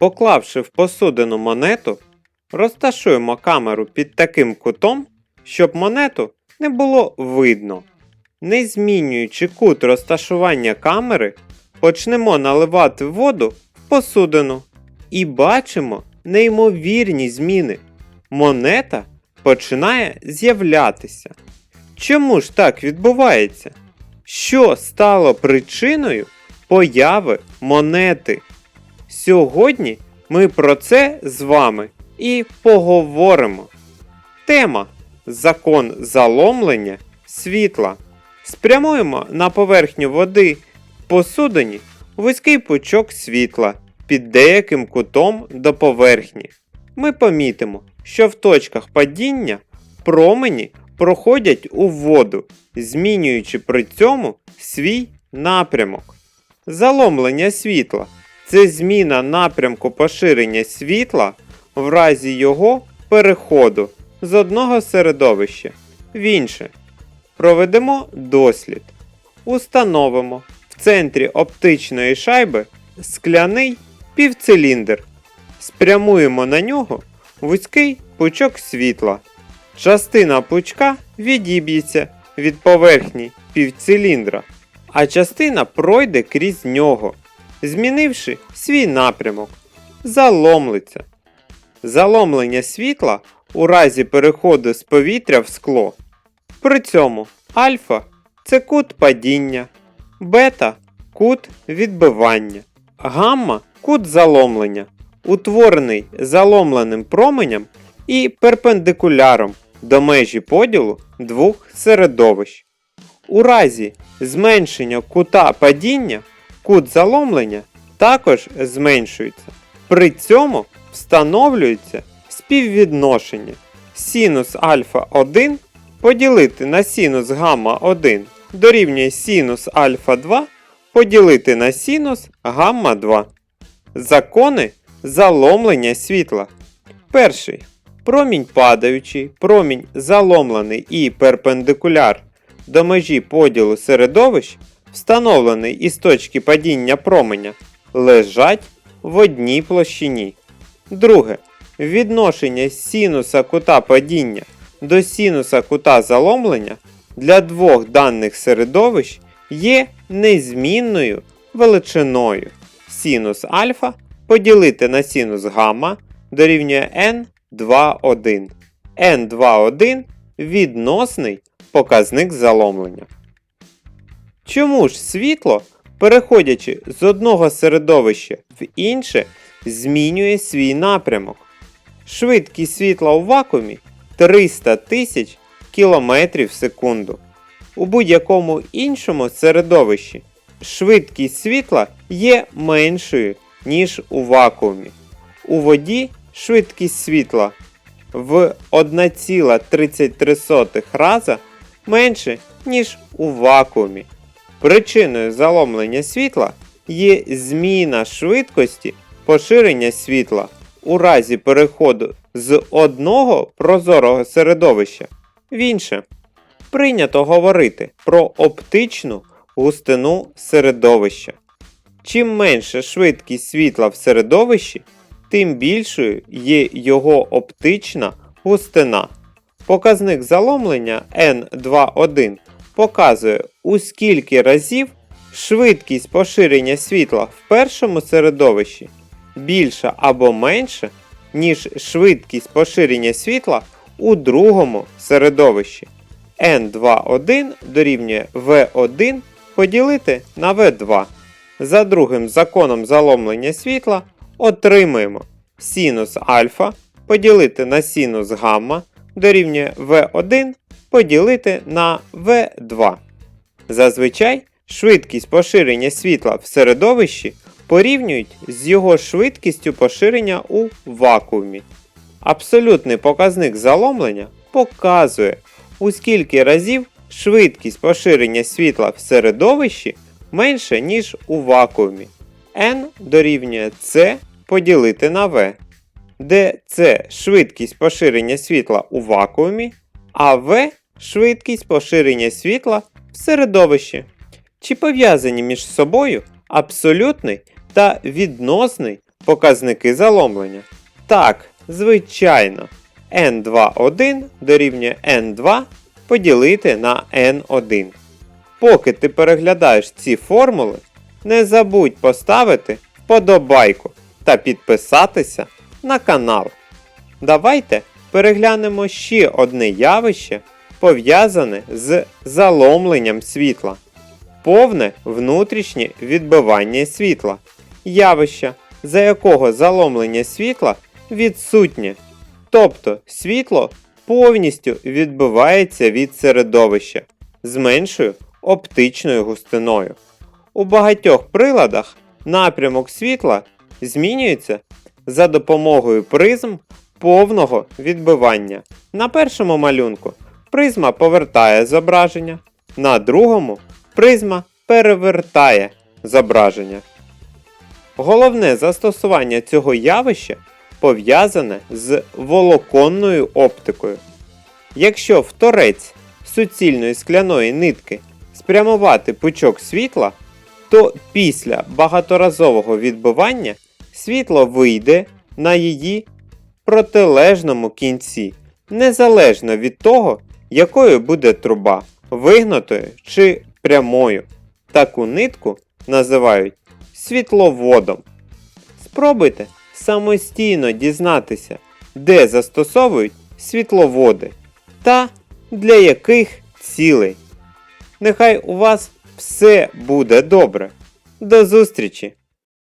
Поклавши в посудину монету, розташуємо камеру під таким кутом, щоб монету не було видно. Не змінюючи кут розташування камери, почнемо наливати воду в посудину і бачимо неймовірні зміни. Монета починає з'являтися. Чому ж так відбувається? Що стало причиною появи монети? Сьогодні ми про це з вами і поговоримо. Тема Закон заломлення світла. Спрямуємо на поверхню води посудині вузький пучок світла під деяким кутом до поверхні. Ми помітимо, що в точках падіння промені проходять у воду, змінюючи при цьому свій напрямок. Заломлення світла це зміна напрямку поширення світла в разі його переходу з одного середовища в інше. Проведемо дослід. Установимо в центрі оптичної шайби скляний півциліндр. Спрямуємо на нього вузький пучок світла. Частина пучка відіб'ється від поверхні півциліндра, а частина пройде крізь нього, змінивши свій напрямок, заломлиться. Заломлення світла у разі переходу з повітря в скло. При цьому альфа це кут падіння, бета кут відбивання, гамма кут заломлення, утворений заломленим променем і перпендикуляром до межі поділу двох середовищ. У разі зменшення кута падіння кут заломлення також зменшується. При цьому встановлюється співвідношення синус альфа 1 поділити на синус гамма 1 дорівнює синус альфа 2 поділити на синус гамма 2. Закони заломлення світла. Перший. Промінь падаючий, промінь заломлений і перпендикуляр до межі поділу середовищ, встановлений із точки падіння променя, лежать в одній площині. Друге. Відношення синуса кута падіння до синуса кута заломлення для двох даних середовищ є незмінною величиною. Синус альфа поділити на синус гамма дорівнює n2,1. n2,1 відносний показник заломлення. Чому ж світло, переходячи з одного середовища в інше, змінює свій напрямок? Швидкість світла у вакуумі 300 тисяч км в секунду. У будь-якому іншому середовищі швидкість світла є меншою, ніж у вакуумі. У воді швидкість світла в 1,33 раза менше, ніж у вакуумі. Причиною заломлення світла є зміна швидкості поширення світла у разі переходу з одного прозорого середовища в інше. Прийнято говорити про оптичну густину середовища. Чим менша швидкість світла в середовищі, тим більшою є його оптична густина. Показник заломлення N2,1 показує, у скільки разів швидкість поширення світла в першому середовищі більша або менша, ніж швидкість поширення світла у другому середовищі. N2,1 дорівнює V1 поділити на V2. За другим законом заломлення світла отримуємо синус альфа поділити на синус гамма дорівнює V1 поділити на V2. Зазвичай швидкість поширення світла в середовищі порівнюють з його швидкістю поширення у вакуумі. Абсолютний показник заломлення показує, у скільки разів швидкість поширення світла в середовищі менше, ніж у вакуумі. n дорівнює c поділити на v, де c швидкість поширення світла у вакуумі, а v швидкість поширення світла в середовищі. Чи пов'язані між собою абсолютний та відносний показники заломлення? Так, звичайно. N21 дорівнює N2 поділити на N1. Поки ти переглядаєш ці формули, не забудь поставити вподобайку та підписатися на канал. Давайте переглянемо ще одне явище, пов'язане з заломленням світла. Повне внутрішнє відбивання світла. Явище, за якого заломлення світла відсутнє. Тобто світло повністю відбивається від середовища з меншою оптичною густиною. У багатьох приладах напрямок світла змінюється за допомогою призм повного відбивання. На першому малюнку призма повертає зображення, на другому призма перевертає зображення. Головне застосування цього явища пов'язане з волоконною оптикою. Якщо в торець суцільної скляної нитки спрямувати пучок світла, то після багаторазового відбивання світло вийде на її протилежному кінці, незалежно від того, якою буде труба, вигнутою чи прямою. Таку нитку називають світловодом. Спробуйте самостійно дізнатися, де застосовують світловоди та для яких цілей. Нехай у вас все буде добре. До зустрічі!